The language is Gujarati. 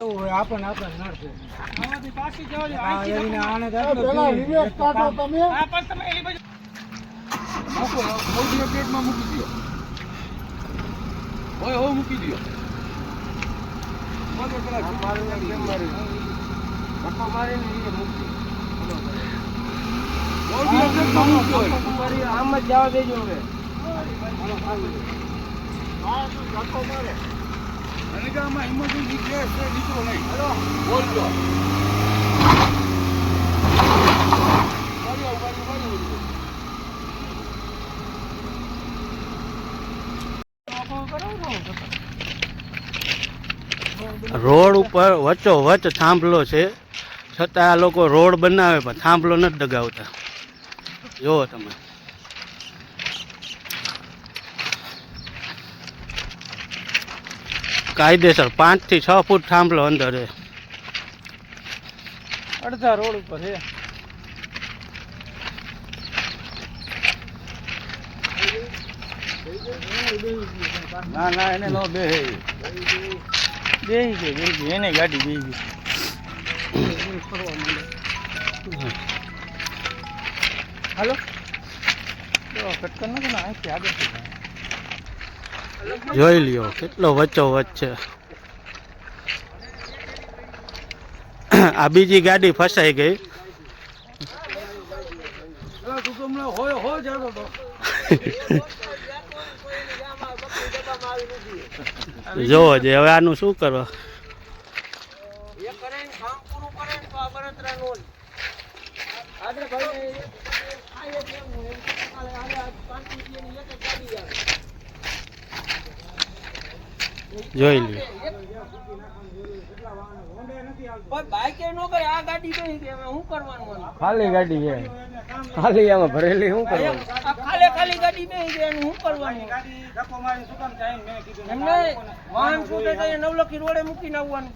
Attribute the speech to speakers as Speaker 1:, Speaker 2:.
Speaker 1: એવું હોય આપણને આપણને
Speaker 2: આમાંથી પાછી જવા દે.
Speaker 1: આ
Speaker 2: અહીંથી
Speaker 1: એવીને
Speaker 2: ધક્કો
Speaker 1: આને
Speaker 3: પેલા
Speaker 1: જોઈએ.
Speaker 3: કાઢો તમે.
Speaker 2: હા, પણ તમે એની બાજુ
Speaker 4: મૂકો સૌથી પ્લેટમાં મૂકી દો હોય હો મૂકી દો મને પેલા ધક્કો મારીને એ મૂકી સૌથી પ્લેટમાં મૂકજો
Speaker 1: આમ જ જવા દેજો હવે.
Speaker 4: અને કે આમાં છે નહીં. બોલજો.
Speaker 5: રોડ ઉપર વચ્ચો વચ્ચ થાંભલો છે. છતાં આ લોકો રોડ બનાવે પણ થાંભલો નથી દગાવતા. જુઓ તમે. કાયદેસર પાંચથી છ ફૂટ થાંભલો અંદર છે.
Speaker 1: અડધા રોડ ઉપર છે.
Speaker 3: ના ના એને નો બે
Speaker 1: બે ગઈ એને ગાડી બે ગઈ હાલો. તો કટકર નથી ને અહીંથી આગળ
Speaker 5: જોઈ લ્યો, કેટલો વચ્ચો વચ્ચે આ બીજી ગાડી ફસાઈ ગઈ. જોવો જે હવે આનું શું કરો લ્યો
Speaker 2: બાઈકે લે આ ગાડી ગઈ કે કરવાનું
Speaker 1: ખાલી ગાડી છે. ખાલી આમાં ભરેલી શું
Speaker 2: આ ખાલી ખાલી ગાડી બેહી ગઈ એનું કરવાનું
Speaker 1: ગાડી ધક્કો મારી શું કીધું
Speaker 2: એમને વાહન છૂટે નવલખી રોડે મૂકીને આવવાનું.